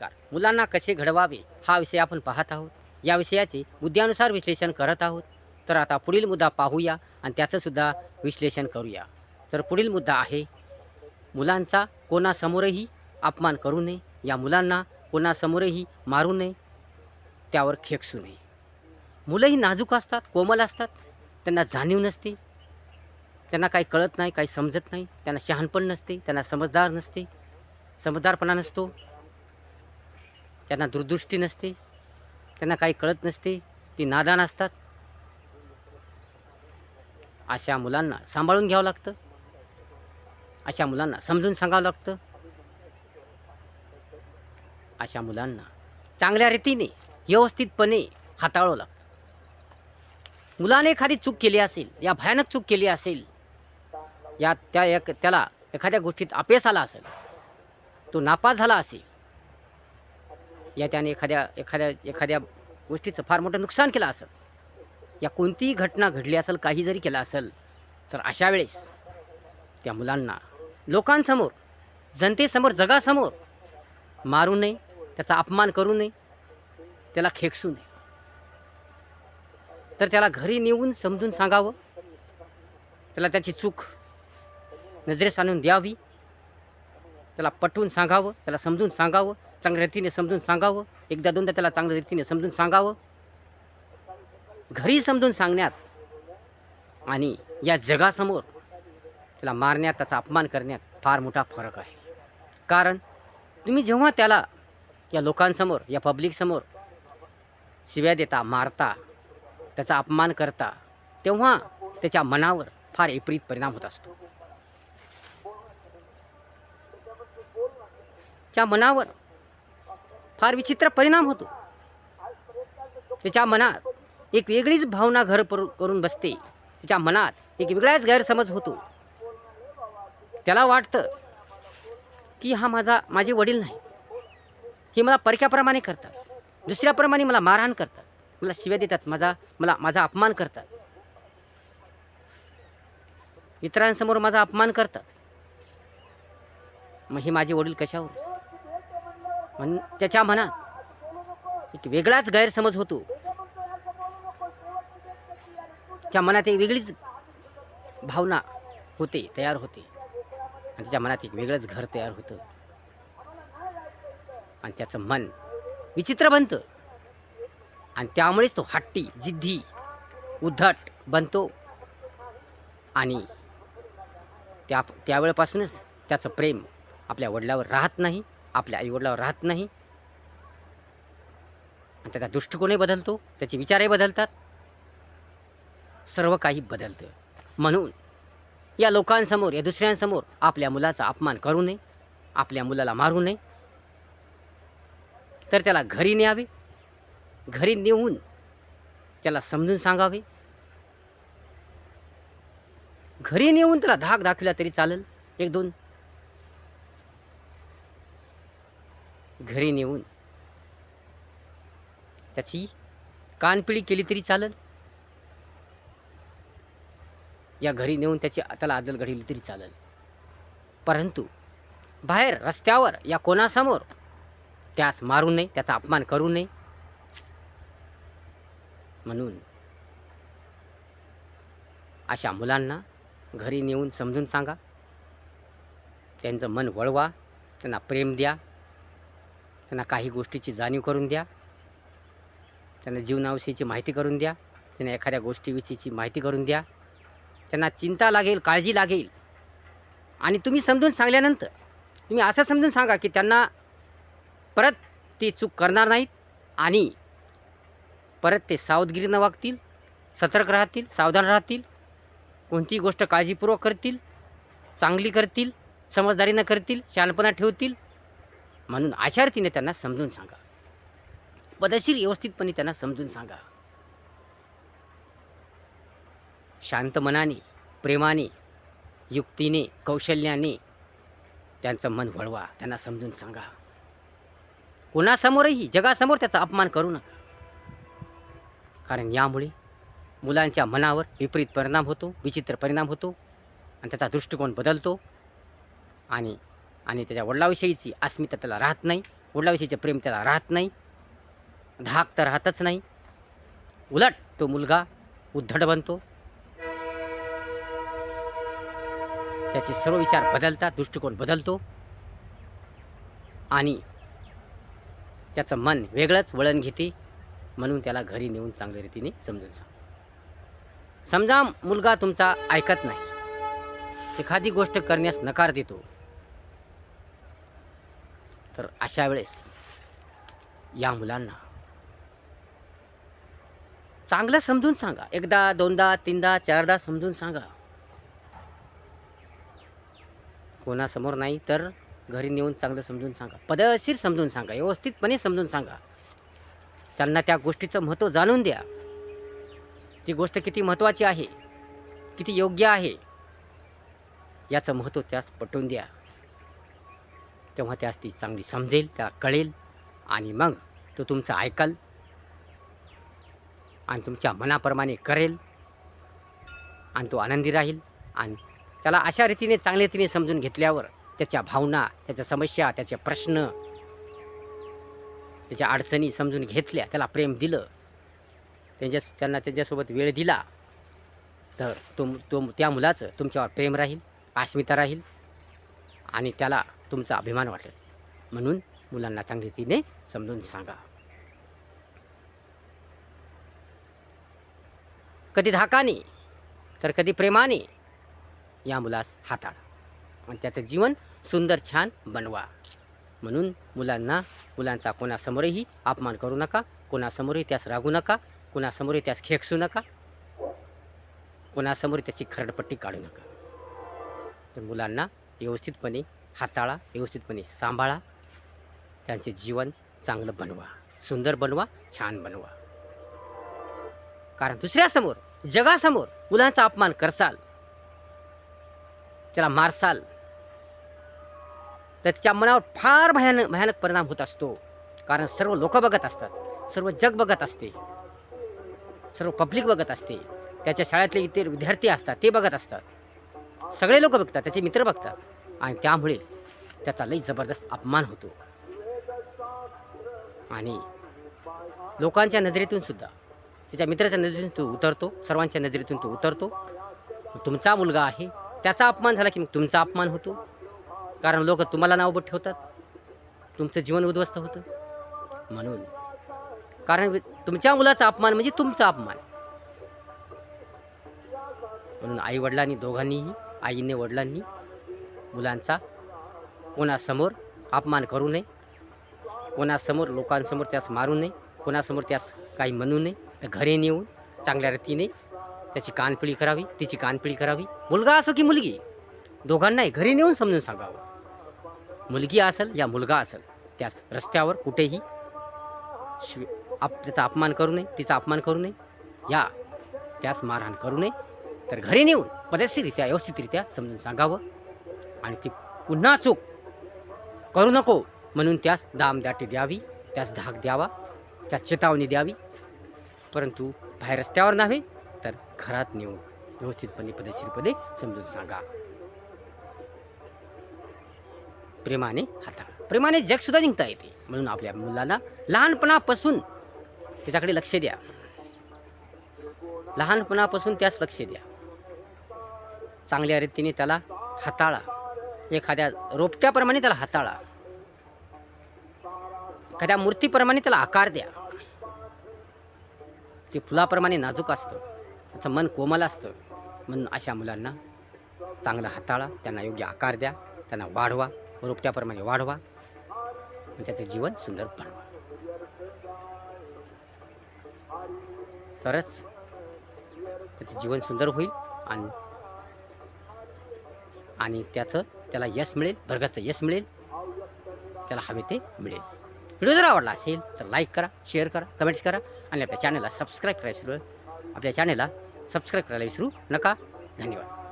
नमस्कार. मुलांना कसे घडवावे हा विषय आपण पाहत आहोत. या विषयाचे मुद्द्यानुसार विश्लेषण करत आहोत. तर आता पुढील मुद्दा पाहूया आणि त्याचं सुद्धा विश्लेषण करूया. तर पुढील मुद्दा आहे मुलांचा कोणासमोरही अपमान करू नये. या मुलांना कोणासमोरही मारू नये. त्यावर खेकसू नये. मुलंही नाजूक असतात कोमल असतात. त्यांना जाणीव नसते. त्यांना काही कळत नाही काही समजत नाही. त्यांना शहाणपण नसते त्यांना समजदार नसते. समजदारपणा नसतो. त्यांना दूरदृष्टी नसते त्यांना काही कळत नसते ती नादान असतात. अशा मुलांना सांभाळून घ्यावं लागतं. अशा मुलांना समजून सांगावं लागतं. अशा मुलांना चांगल्या रीतीने व्यवस्थितपणे हाताळावं लागतं. मुलाने एखादी चूक केली असेल या भयानक चूक केली असेल या त्या एक त्याला एखाद्या गोष्टीत अपयश आला असेल तो नापास झाला असेल या त्याने एखाद्या एखाद्या एखाद्या गोष्टीचं फार मोठं नुकसान केलं असेल. या कोणतीही घटना घडली असेल काही जरी केलं असेल तर अशा वेळेस त्या मुलांना लोकांसमोर जनतेसमोर जगासमोर मारू नये त्याचा अपमान करू नये त्याला खेकसू नये. तर त्याला घरी नेऊन समजून सांगावं त्याला त्याची चूक नजरेस आणून द्यावी त्याला पटवून सांगावं त्याला समजून सांगावं चांगल्या रीतीने समजून सांगावं. एकदा दोनदा त्याला चांगल्या रीतीने समजून सांगावं. घरी समजून सांगण्यात आणि या जगासमोर त्याला मारण्यात त्याचा अपमान करण्यात फार मोठा फरक आहे. कारण तुम्ही जेव्हा त्याला या लोकांसमोर या पब्लिकसमोर शिव्या देता मारता त्याचा अपमान करता तेव्हा त्याच्या मनावर फार विपरीत परिणाम होत असतो. त्या मनावर फार विचित्र परिणाम होतो. त्याच्या मनात एक वेगळीच भावना घर करून बसते. त्याच्या मनात एक वेगळाच गैरसमज होतो. त्याला वाटतं की हा माझा माझे वडील नाही. हे मला परक्याप्रमाणे करतात. दुसऱ्याप्रमाणे मला मारहाण करतात. मला शिव्या देतात. माझा मला माझा अपमान करतात. इतरांसमोर माझा अपमान करतात. मग हे माझे वडील कशावर म्हण त्याच्या मनात एक वेगळाच गैरसमज होतो. त्या मनात एक वेगळीच भावना होते तयार होते. आणि त्याच्या मनात एक वेगळंच घर तयार होतं. आणि त्याचं मन विचित्र बनतं. आणि त्यामुळेच तो हट्टी जिद्दी उद्धट बनतो. आणि त्या त्यावेळेपासूनच त्याचं प्रेम आपल्या वडिलावर राहत नाही. आपल्या आईवडिलावर राहत नाही. आणि त्याचा दृष्टिकोनही बदलतो त्याचे विचारही बदलतात. सर्व काही बदलतं म्हणून या लोकांसमोर या दुसऱ्यांसमोर आपल्या मुलाचा अपमान करू नये आपल्या मुलाला मारू नये. तर त्याला घरी न्यावे घरी नेऊन त्याला समजून सांगावे. घरी नेऊन त्याला धाक दाखविला तरी चालेल. एक दोन घरी नेऊन त्याची कानपिळी केली तरी चालेल. या घरी नेऊन त्याची त्याला आदल घडली तरी चालेल. परंतु बाहेर रस्त्यावर या कोणासमोर त्यास मारू नये त्याचा अपमान करू नये म्हणून अशा मुलांना घरी नेऊन समजून सांगा. त्यांचं मन वळवा त्यांना प्रेम द्या. त्यांना काही गोष्टीची जाणीव करून द्या. त्यांना जीवनाविषयीची माहिती करून द्या. त्यांना एखाद्या गोष्टीविषयीची माहिती करून द्या. त्यांना चिंता लागेल काळजी लागेल. आणि तुम्ही समजून सांगल्यानंतर तुम्ही असं समजून सांगा की त्यांना परत ते चूक करणार नाहीत आणि परत ते सावधगिरीनं वागतील सतर्क राहतील सावधान राहतील कोणतीही गोष्ट काळजीपूर्वक करतील चांगली करतील समजदारीनं करतील शहाणपणा ठेवतील म्हणून अशा त्यांना समजून सांगा. पदशीर व्यवस्थितपणे त्यांना समजून सांगा. शांत मनाने प्रेमाने युक्तीने कौशल्याने त्यांचं मन वळवा त्यांना समजून सांगा. कोणासमोरही जगासमोर त्याचा अपमान करू नका. कारण यामुळे मुलांच्या मनावर विपरीत परिणाम होतो विचित्र परिणाम होतो आणि त्याचा दृष्टिकोन बदलतो आणि आणि त्याच्या वडिलाविषयीची अस्मिता त्याला राहत नाही. वडिलाविषयीचे प्रेम त्याला राहत नाही. धाक तर राहतच नाही. उलट तो मुलगा उद्धट बनतो. त्याचे सर्व विचार बदलतात दृष्टिकोन बदलतो. आणि त्याचं मन वेगळंच वळण घेते. म्हणून त्याला घरी नेऊन चांगल्या रीतीने समजून सांग समजा मुलगा तुमचा ऐकत नाही. एखादी गोष्ट करण्यास नकार देतो. तर अशा वेळेस या मुलांना चांगलं समजून सांगा. एकदा दोनदा तीनदा चारदा समजून सांगा. कोणासमोर नाही तर घरी नेऊन चांगलं समजून सांगा. पदशीर समजून सांगा. व्यवस्थितपणे समजून सांगा. त्यांना त्या गोष्टीचं महत्त्व जाणून द्या. ती गोष्ट किती महत्त्वाची आहे किती योग्य आहे याचं महत्त्व त्यास पटवून द्या. तेव्हा त्यास ती चांगली समजेल त्याला कळेल. आणि मग तो तुमचं ऐकल. आणि तुमच्या मनाप्रमाणे करेल. आणि तो आनंदी राहील. आणि त्याला अशा रीतीने चांगल्या रीतीने समजून घेतल्यावर त्याच्या भावना त्याच्या समस्या त्याचे प्रश्न त्याच्या अडचणी समजून घेतल्या त्याला प्रेम दिलं. त्यांच्या त्यांना त्याच्यासोबत वेळ दिला. तर तो तो त्या मुलाचं तुमच्यावर प्रेम राहील अस्मिता राहील. आणि त्याला तुमचा अभिमान वाटेल. म्हणून मुलांना चांगल्या रीतीने समजून सांगा. कधी धाकाने तर कधी प्रेमाने या मुलास हाताळा आणि त्याचं जीवन सुंदर छान बनवा. म्हणून मुलांना मुलांचा कोणासमोरही अपमान करू नका कोणासमोरही त्यास रागू नका कोणासमोरही त्यास खेकसू नका कोणासमोर त्याची खरडपट्टी काढू नका. तर मुलांना व्यवस्थितपणे हाताळा व्यवस्थितपणे सांभाळा. त्यांचे जीवन चांगलं बनवा. सुंदर बनवा छान बनवा. कारण दुसऱ्यासमोर जगासमोर मुलांचा अपमान करसाल त्याला मारसाल तर त्याच्या मनावर फार भयानक भयानक परिणाम होत असतो. कारण सर्व लोक बघत असतात सर्व जग बघत असते सर्व पब्लिक बघत असते. त्याच्या शाळेतले इतर विद्यार्थी असतात ते बघत असतात. सगळे लोक बघतात त्याचे मित्र बघतात. आणि त्यामुळे त्याचा लई जबरदस्त अपमान होतो. आणि लोकांच्या नजरेतून सुद्धा त्याच्या मित्राच्या नजरेतून तो उतरतो सर्वांच्या नजरेतून तो उतरतो. तुमचा मुलगा आहे त्याचा अपमान झाला की मग तुमचा अपमान होतो. कारण लोक तुम्हाला नावबत ठेवतात. तुमचं जीवन उद्ध्वस्त होतं. म्हणून कारण तुमच्या मुलाचा अपमान म्हणजे तुमचा अपमान. म्हणून आई वडिलांनी दोघांनीही आईने वडिलांनी मुलांचा. कोणासमोर अपमान करू नये. कोणासमोर लोकांसमोर त्यास मारू नये. कोणासमोर त्यास काही म्हणू नये. तर घरी नेऊन चांगल्या रीतीने त्याची कानपिळी करावी तिची कानपिळी करावी. मुलगा असो की मुलगी दोघांनाही घरी नेऊन समजून सांगावं. मुलगी असेल या मुलगा असेल त्यास रस्त्यावर कुठेही शिव आप त्याचा अपमान करू नये तिचा अपमान करू नये. या त्यास मारहाण करू नये. तर घरी नेऊन पदस्थिरित्या व्यवस्थितरित्या समजून सांगावं. आणि ती पुन्हा चूक. करू नको म्हणून त्यास दामदाटी द्यावी त्यास धाक द्यावा त्यास चेतावणी द्यावी. परंतु बाहेर रस्त्यावर नव्हे तर घरात नेऊन व्यवस्थितपणे पदशीरपणे समजून सांगा. प्रेमाने हाताळा. प्रेमाने जगसुद्धा जिंकता येते. म्हणून आपल्या मुलांना लहानपणापासून त्याच्याकडे लक्ष द्या. लहानपणापासून त्यास लक्ष द्या. चांगल्या रीतीने त्याला हाताळा. एखाद्या रोपट्याप्रमाणे त्याला हाताळा. एखाद्या मूर्तीप्रमाणे त्याला आकार द्या. ते फुलाप्रमाणे नाजूक असतं. त्याचं मन कोमल असतं. म्हणून अशा मुलांना चांगलं हाताळा. त्यांना योग्य आकार द्या. त्यांना वाढवा. रोपट्याप्रमाणे वाढवा. त्याचं जीवन सुंदर बनवा. तरच त्याचं जीवन सुंदर होईल. आणि आणि त्याचं त्याला यश मिळेल भरगचं यश मिळेल. त्याला हवे ते मिळेल. व्हिडिओ जर आवडला असेल तर लाईक करा शेअर करा कमेंट्स करा आणि आपल्या चॅनलला सबस्क्राईब करायला विसरू आपल्या चॅनलला सबस्क्राईब करायला विसरू नका. धन्यवाद.